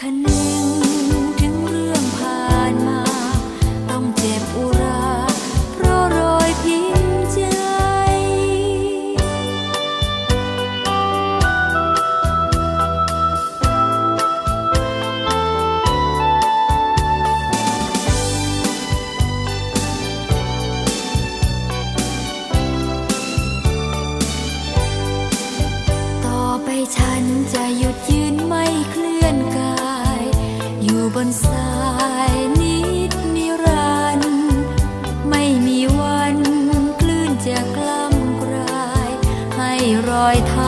คนึงถึงเรื่องผ่านมา ต้องเจ็บอุรา เพราะรอยพิมพ์ใจ ต่อไปฉันจะหยุดยืนไม่เคลื่อน นสายนิรันดร์ไม่มีวันคลื่นจะกลำกลาย ให้รอยเท้า